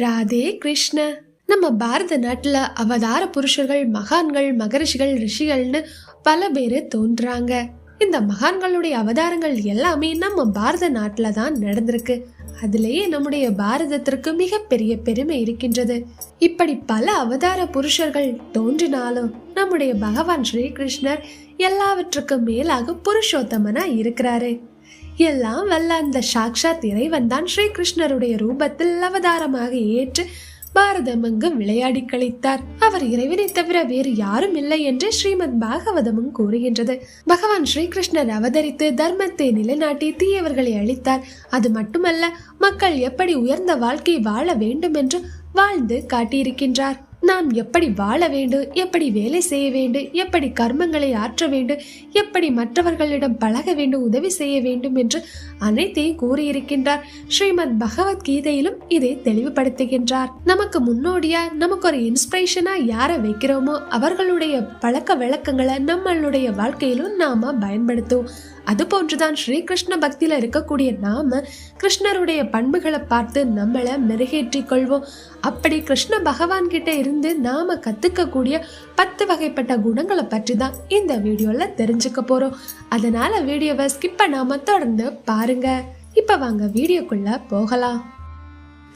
ராதே கிருஷ்ண. நம்ம பாரத நாட்டில் அவதார புருஷர்கள் மகான்கள் மகரிஷிகள் ரிஷிகள்னு பல பேர் தோன்றாங்க. இந்த மகான்களுடைய அவதாரங்கள் எல்லாமே நம்ம பாரத நாட்டில் தான் நடந்திருக்கு. அதுலேயே நம்முடைய பாரதத்திற்கு மிகப்பெரிய பெருமை இருக்கின்றது. இப்படி பல அவதார புருஷர்கள் தோன்றினாலும் நம்முடைய பகவான் ஸ்ரீகிருஷ்ணர் எல்லாவற்றுக்கும் மேலாக புருஷோத்தமனா இருக்கிறாரு. எல்லாம் வல்ல அந்த சாக்ஷாத் இறைவன் தான் ஸ்ரீகிருஷ்ணருடைய ரூபத்தில் அவதாரமாக ஏற்று பாரதமெங்கும் விளையாடி கழித்தார். அவர் இறைவனை தவிர வேறு யாரும் இல்லை என்று ஸ்ரீமத் பாகவதமும் கூறுகின்றது. பகவான் ஸ்ரீகிருஷ்ணர் அவதரித்து தர்மத்தை நிலைநாட்டி தீயவர்களை அழித்தார். அது மட்டுமல்ல மக்கள் எப்படி உயர்ந்த வாழ்க்கை வாழ வேண்டும் என்று வாழ்ந்து காட்டியிருக்கின்றார். நாம் எப்படி வாழ வேண்டும் எப்படி வேலை செய்ய வேண்டும் எப்படி கர்மங்களை ஆற்ற வேண்டும் எப்படி மற்றவர்களிடம் பழக வேண்டும் உதவி செய்ய வேண்டும் என்று அனைத்தையும் கூறியிருக்கின்றார். ஸ்ரீமத் பகவத்கீதையிலும் இதை தெளிவுபடுத்துகின்றார். நமக்கு முன்னோடியா நமக்கு ஒரு இன்ஸ்பிரேஷனா யாரை வைக்கிறோமோ அவர்களுடைய பழக்க விளக்கங்களை நம்மளுடைய வாழ்க்கையிலும் நாம பயன்படுத்துவோம். அது போன்றுதான் ஸ்ரீகிருஷ்ண பக்தியில் இருக்கக்கூடிய நாம கிருஷ்ணருடைய பண்புகளை பார்த்து நம்மளை மெருகேற்றிக் கொள்வோம். அப்படி கிருஷ்ண பகவான் கிட்ட இருந்து நாம கத்துக்கக்கூடிய பத்து வகைப்பட்ட குணங்களை பற்றி தான் இந்த வீடியோவில் தெரிஞ்சுக்க போகிறோம் அதனால வீடியோவை ஸ்கிப் பண்ணாமல் தொடர்ந்து பாருங்க. இப்போ வாங்க வீடியோக்குள்ள போகலாம்.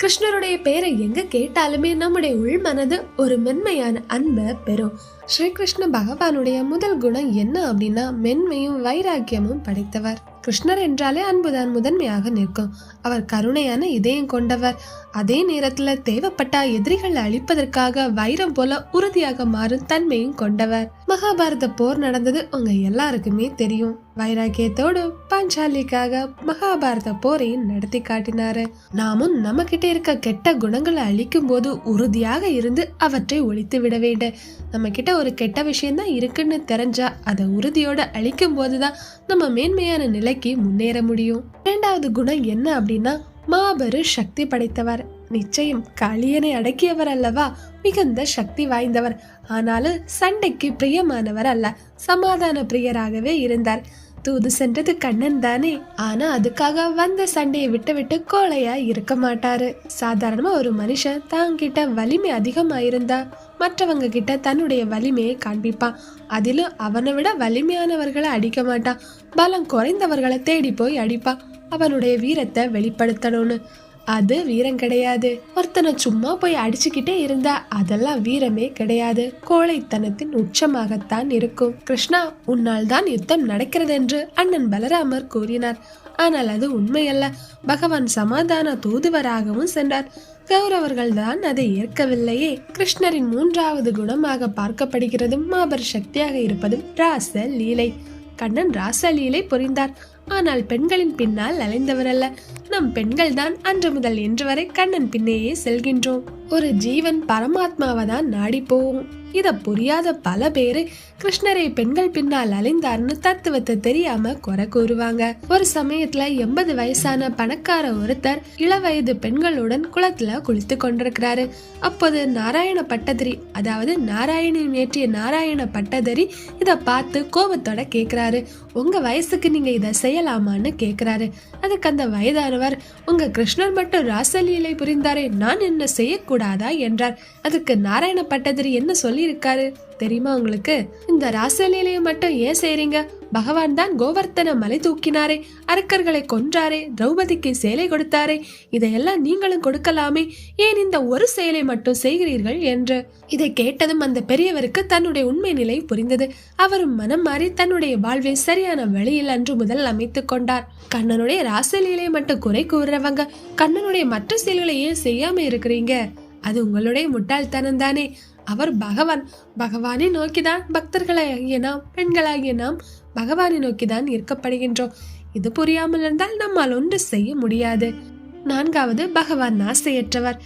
கிருஷ்ணருடைய பேரை எங்க கேட்டாலுமே நம்முடைய உள் மனது ஒரு மென்மையான அன்பை பெறும். ஸ்ரீகிருஷ்ண பகவானுடைய முதல் குணம் என்ன அப்படின்னா மென்மையும் வைராக்கியமும் படைத்தவர். கிருஷ்ணர் என்றாலே அன்புதான் முதன்மையாக நிற்கும். அவர் கருணையான இதயம் கொண்டவர். அதே நேரத்துல தேவைப்பட்ட எதிரிகளை அழிப்பதற்காக வைரம் போல உறுதியாக மாறும் தன்மையும் கொண்டவர். மகாபாரத போர் நடந்தது உங்க எல்லாருக்குமே தெரியும். வைராக்கியத்தோடு பாஞ்சாலிக்காக மகாபாரத போரையும் நடத்தி காட்டினாரு. நாமும் நம்ம கிட்ட இருக்க கெட்ட குணங்களை அழிக்கும் போது உறுதியாக இருந்து அவற்றை ஒழித்து விட வேண்டும். நம்ம கிட்ட ஒரு கெட்ட விஷயந்தான் இருக்குன்னு தெரிஞ்சா அதை உறுதியோடு அழிக்கும் போது தான் நம்ம மேன்மையான நிலைக்கு முன்னேற முடியும். இரண்டாவது குணம் என்ன அப்படின்னா மாபெரு சக்தி படைத்தவர். நிச்சயம் காளியனை அடக்கியவர் அல்லவா? மிகுந்த சக்தி வாய்ந்தவர். ஆனாலும் சண்டைக்கு பிரியமானவர் அல்ல. சமாதான பிரியராகவே இருந்தார். தூது சென்றது கண்ணன் தானே. ஆனா அதுக்காக வந்த சண்டையை விட்டு விட்டு கோழையா இருக்க மாட்டாரு. சாதாரணமா ஒரு மனுஷன் தாங்கிட்ட வலிமை அதிகமா இருந்தா மற்றவங்க கிட்ட தன்னுடைய வலிமையை காண்பிப்பான் அதிலும் அவனை விட வலிமையானவர்களை அடிக்க மாட்டான் பலம் குறைந்தவர்களை தேடி போய் அடிப்பான் அவனுடைய வீரத்தை வெளிப்படுத்தணும்னு. அது வீரம் கிடையாது. ஒருத்தனை சும்மா போய் அடிச்சுக்கிட்டே இருந்தா அதெல்லாம் வீரமே கிடையாது. கோழைத்தனத்தின் உச்சமாகத்தான் இருக்கும். கிருஷ்ணா உன்னால் தான் யுத்தம் நடக்கிறது என்று அண்ணன் பலராமர் கூறினார். ஆனால் அது உண்மையல்ல. பகவான் சமாதான தூதுவராகவும் சென்றார். கௌரவர்கள் தான் அதை ஏற்கவில்லையே. கிருஷ்ணரின் மூன்றாவது குணமாக பார்க்கப்படுகிறதும் மாபர் சக்தியாக இருப்பதும் ராச லீலை கண்ணன் ராசலீலை புரிந்தார். ஆனால் பெண்களின் பின்னால் அலைந்தவர் அல்ல நம் பெண்கள்தான் அன்று முதல் இன்று வரை கண்ணன் பின்னேயே செல்கின்றோம். ஒரு ஜீவன் பரமாத்மாவை தான் நாடி போவோம் இதை புரியாத பல பேரு கிருஷ்ணரை பெண்கள் பின்னால் அலைந்தார்னு தத்துவத்தை தெரியாம குறை கூறுவாங்க. ஒரு சமயத்துல எண்பது வயசான பணக்கார ஒருத்தர் இளவயது பெண்களுடன் குளத்துல குளித்து கொண்டிருக்கிறாரு. அப்போது நாராயண பட்டதிரி அதாவது நாராயணன் ஏற்றிய நாராயண பட்டதிரி இதை பார்த்து கோபத்தோட கேக்குறாரு. உங்க வயசுக்கு நீங்க இதை செய்யலாமான்னு கேக்குறாரு. அதுக்கு அந்த வயதானவர் உங்க கிருஷ்ணர் மட்டும் ராசலீலை புரிந்தாரே நான் என்ன செய்யக்கூடாதா? கூடாதா என்றார். அதுக்கு நாராயண பட்டதிரி என்ன சொல்லியிருக்காரு? தெரியுமா உங்களுக்கு? இந்த ராசலீலையை மட்டும் ஏன் செய்றீங்க? பகவான் தான் கோவர்த்தன மலை தூக்கினாரே அரக்கர்களை கொன்றாரே திரௌபதிக்கு சேலை கொடுத்தாரே இதையெல்லாம் நீங்களும் கொடுக்கலாமே. ஏன் இந்த ஒரு செயலை மட்டும் செய்கிறீர்கள் என்று? இதை கேட்டதும் அந்த பெரியவருக்கு தன்னுடைய உண்மை நிலை புரிந்தது. அவரும் மனம் மாறி தன்னுடைய வாழ்வை சரியான வழியில் அன்று முதல் அமைத்துக் கொண்டார். கண்ணனுடைய ராசலீலையை மட்டும் குறை கூறுறவங்க கண்ணனுடைய மற்ற செயல்களை ஏன் செய்யாம இருக்கிறீங்க? அது உங்களுடைய முட்டாள்தனம் தானே அவர் பகவான் பகவானை நோக்கிதான் பக்தர்களாகிய நாம் பெண்களாகிய நாம் பகவானை நோக்கிதான் இருக்கப்படுகின்றோம் இது புரியாமல் இருந்தால் நம்மால் ஒன்று செய்ய முடியாது. நான்காவது பகவான் ஆசையற்றவர்.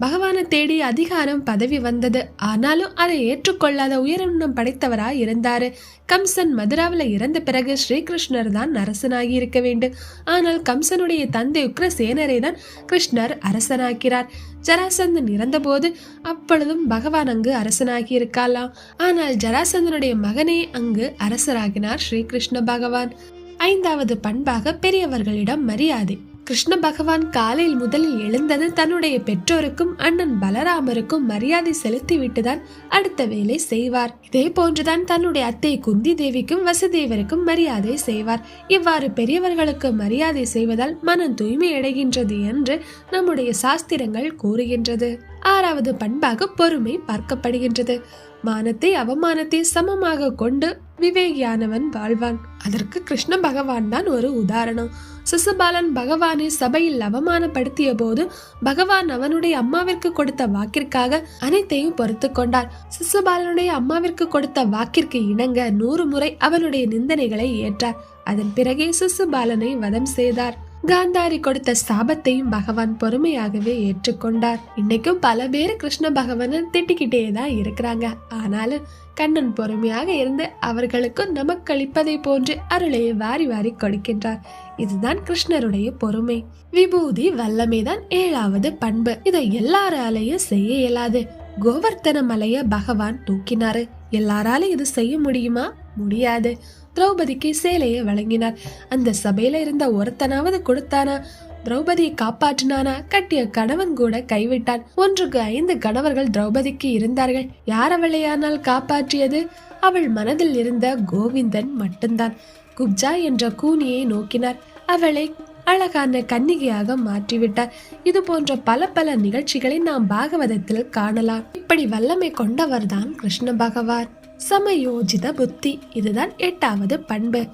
பகவானை தேடி அதிகாரம் பதவி வந்தது. ஆனாலும் அதை ஏற்றுக்கொள்ளாத உயரெண்ணம் படைத்தவராய் இருந்தாரு. கம்சன் மதுராவில் இறந்த பிறகு ஸ்ரீகிருஷ்ணர் தான் அரசனாகி இருக்க வேண்டும். ஆனால் கம்சனுடைய தந்தை உக்ரசேனரை தான் கிருஷ்ணர் அரசனாக்கிறார். ஜராசந்தன் இறந்தபோது அப்பொழுதும் பகவான் அங்கு அரசனாகி இருக்கலாம் ஆனால் ஜராசந்தனுடைய மகனே அங்கு அரசராகினார் ஸ்ரீகிருஷ்ண பகவான். ஐந்தாவது பண்பாக பெரியவர்களிடம் மரியாதை. கிருஷ்ண பகவான் காலையில் முதலில் எழுந்தது தன்னுடைய பெற்றோருக்கும் அண்ணன் பலராமருக்கும் மரியாதை செலுத்திவிட்டுதான் அடுத்த வேலை செய்வார். இதே போன்றுதான் தன்னுடைய அத்தை குந்தி தேவிக்கும் வசுதேவருக்கும் மரியாதை செய்வார். இவ்வாறு பெரியவர்களுக்கு மரியாதை செய்வதால் மனம் தூய்மை அடைகின்றது என்று நம்முடைய சாஸ்திரங்கள் கூறுகின்றது. ஆறாவது பண்பாக பொறுமை பார்க்கப்படுகின்றது. மானத்தை அவமானத்தை சமமாக கொண்டு விவேகியானவன் வாழ்வான். அதற்கு கிருஷ்ண பகவான் தான் ஒரு உதாரணம். சிசுபாலன் பகவானை சபையில் அவமானப்படுத்திய போது பகவான் அவனுடைய அம்மாவிற்கு கொடுத்த வாக்கிற்காக அனைத்தையும் பொறுத்து கொண்டார். சிசுபாலனுடைய அம்மாவிற்கு கொடுத்த வாக்கிற்கு இணங்க நூறு முறை அவனுடைய நிந்தனைகளை ஏற்றார். அதன் பிறகே சிசுபாலனை வதம் செய்தார். காந்தாரி கொடுத்த சாபத்தையும் பகவான் பொறுமையாகவே ஏற்றுக்கொண்டார். இன்னைக்கும் பல பேர் கிருஷ்ண பகவானை திட்டிக்கிட்டே தான் இருக்கிறாங்க. ஆனாலும் கண்ணன் பொறுமையாக இருந்து அவர்களுக்கு நமக்களிப்பதை போன்று அருளை வாரி வாரி கொடுக்கின்றார். இதுதான் கிருஷ்ணருடைய பொறுமை. விபூதி வல்லமைதான் ஏழாவது பண்பு. இதை எல்லாராலையும் செய்ய இயலாது. கோவர்த்தன மலைய பகவான் தூக்கினாரு. எல்லாராலும் இது செய்ய முடியுமா? முடியாது. திரௌபதிக்கு சேலையை வழங்கினார். அந்த சபையில இருந்த ஒருத்தனாவது கொடுத்தானா? திரௌபதியை காப்பாற்றினானா? கட்டிய கணவன் கூட கைவிட்டான். ஒன்றுக்கு ஐந்து கணவர்கள் திரௌபதிக்கு இருந்தார்கள். யார் அவளையானால் காப்பாற்றியது? அவள் மனதில் இருந்த கோவிந்தன் மட்டும்தான். குப்ஜா என்ற கூனியை நோக்கினார். அவளை அழகான கன்னிகையாக மாற்றிவிட்டார். இது போன்ற பல பல நிகழ்ச்சிகளை நாம் பாகவதத்தில் காணலாம். இப்படி வல்லமை கொண்டவர்தான் கிருஷ்ண பகவான். சமயோஜித புத்தி. இதுதான் எட்டாவது பண்பு.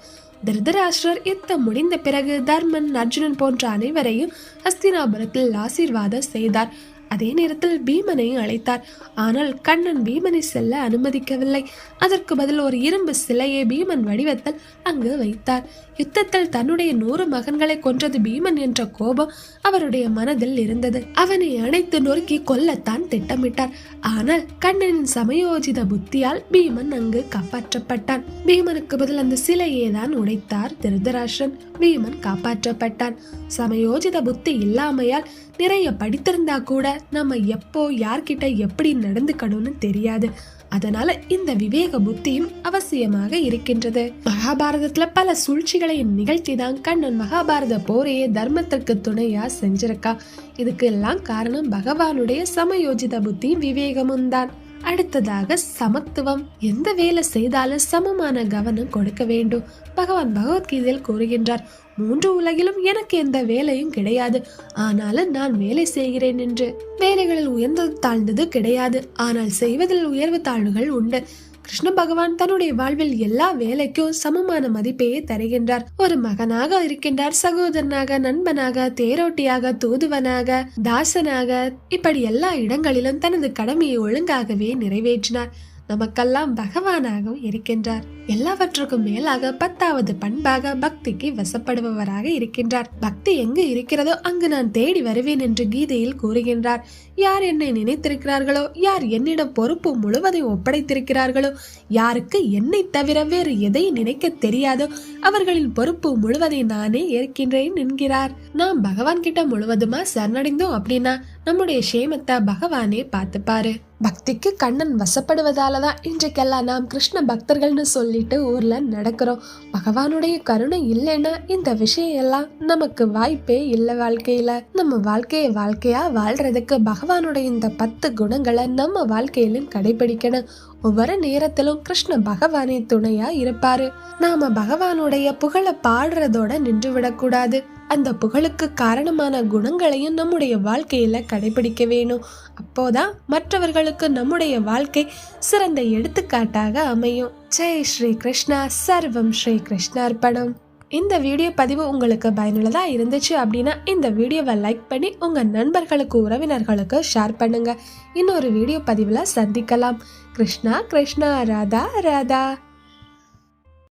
திருதராஷ்டிரர் யுத்தம் முடிந்த பிறகு தர்மன் அர்ஜுனன் போன்ற அனைவரையும் ஹஸ்தினாபுரத்தில் ஆசீர்வாதம் செய்தார். அதே நேரத்தில் பீமனையும் அழைத்தார். ஆனால் கண்ணன் பீமனை செல்ல அனுமதிக்கவில்லை. அதற்கு பதில் ஒரு இரும்பு சிலையை பீமன் வடிவத்தில் அங்கு வைத்தார். யுத்தத்தில் தன்னுடைய நூறு மகன்களை கொன்றது பீமன் என்ற கோபம் அவருடைய மனதில் இருந்தது. அவனை அணைத்து நொறுக்கி கொல்லத்தான் திட்டமிட்டார். ஆனால் கண்ணனின் சமயோஜித புத்தியால் பீமன் அங்கு காப்பாற்றப்பட்டான். பீமனுக்கு பதில் அந்த சிலையே தான் உடைத்தார் திருதராஷ்டிரன். பீமன் காப்பாற்றப்பட்டான். சமயோஜித புத்தி இல்லாமையால் நிறைய படித்திருந்தா கூட நம்ம எப்போ யார்கிட்ட எப்படி நடந்துக்கணும்னு தெரியாது. அதனால இந்த விவேக புத்தியும் அவசியமாக இருக்கின்றது. மகாபாரதத்துல பல சூழ்ச்சிகளை நிகழ்த்தி தான் கண்ணன் மகாபாரத போரையே தர்மத்திற்கு துணையா செஞ்சிருக்கா. இதுக்கு எல்லாம் காரணம் பகவானுடைய சமயோஜித புத்தியும் விவேகமும் தான். அடுத்ததாக சமத்துவம். எந்த வேலை செய்தாலும் சமமான கவனம் கொடுக்க வேண்டும். பகவான் பகவத்கீதையில் கூறுகின்றார் மூன்று உலகிலும் எனக்கு எந்த வேலையும் கிடையாது. ஆனாலும் நான் வேலை செய்கிறேன் என்று. வேலைகளில் உயர்ந்தது தாழ்ந்தது கிடையாது. ஆனால் செய்வதில் உயர்வு தாழ்வுகள் உண்டு. கிருஷ்ண பகவான் தன்னுடைய வாழ்வில் எல்லா வேலைக்கும் சமமான மதிப்பையே தருகின்றார். ஒரு மகனாக இருக்கின்றார் சகோதரனாக நண்பனாக தேரோட்டியாக தூதுவனாக தாசனாக இப்படி எல்லா இடங்களிலும் தனது கடமையை ஒழுங்காகவே நிறைவேற்றினார். நமக்கெல்லாம் பகவானாகவும் இருக்கின்றார். எல்லாவற்றுக்கும் மேலாக பத்தாவது பண்பாக பக்திக்கு வசப்படுபவராக இருக்கின்றார். பக்தி எங்கு இருக்கிறதோ அங்கு நான் தேடி வருவேன் என்று கீதையில் கூறுகின்றார். யார் என்னை நினைத்திருக்கிறார்களோ யார் என்னிடம் பொறுப்பு முழுவதையும் ஒப்படைத்திருக்கிறார்களோ யாருக்கு என்னை தவிர வேறு எதை நினைக்க தெரியாதோ அவர்களின் பொறுப்பு முழுவதை நானே ஏற்கின்றேன் என்கிறார். நாம் பகவான் கிட்ட முழுவதுமா சரணடைந்தோம் அப்படின்னா நம்முடைய சேமத்தை பகவானே பார்த்துப்பாரு பக்திக்கு கண்ணன் வசப்படுவதாலதான் இன்றைக்கெல்லாம் நாம் கிருஷ்ண பக்தர்கள்னு சொல்லிட்டு ஊர்ல நடக்கிறோம். பகவானுடைய கருணை இல்லைன்னா இந்த விஷயம் எல்லாம் நமக்கு வாய்ப்பே இல்லை வாழ்க்கையில. நம்ம வாழ்க்கையை வாழ்க்கையா வாழ்றதுக்கு பகவானுடைய இந்த பத்து குணங்களை நம்ம வாழ்க்கையிலும் கடைபிடிக்கணும். ஒவ்வொரு நேரத்திலும் கிருஷ்ண பகவானே துணையா இருப்பாரு. நாம பகவானுடைய புகழ பாடுறதோட நின்று விடக்கூடாது. அந்த புகழுக்கு காரணமான குணங்களையும் நம்முடைய வாழ்க்கையில் கடைபிடிக்க வேணும். அப்போதான் மற்றவர்களுக்கு நம்முடைய வாழ்க்கை சிறந்த எடுத்துக்காட்டாக அமையும். ஜெய் ஸ்ரீ கிருஷ்ணா. சர்வம் ஸ்ரீ கிருஷ்ணார்ப்பணம் இந்த வீடியோ பதிவு உங்களுக்கு பயனுள்ளதாக இருந்துச்சு அப்படின்னா இந்த வீடியோவை லைக் பண்ணி உங்கள் நண்பர்களுக்கு உறவினர்களுக்கு ஷேர் பண்ணுங்கள் இன்னொரு வீடியோ பதிவில் சந்திக்கலாம். கிருஷ்ணா கிருஷ்ணா ராதா ராதா.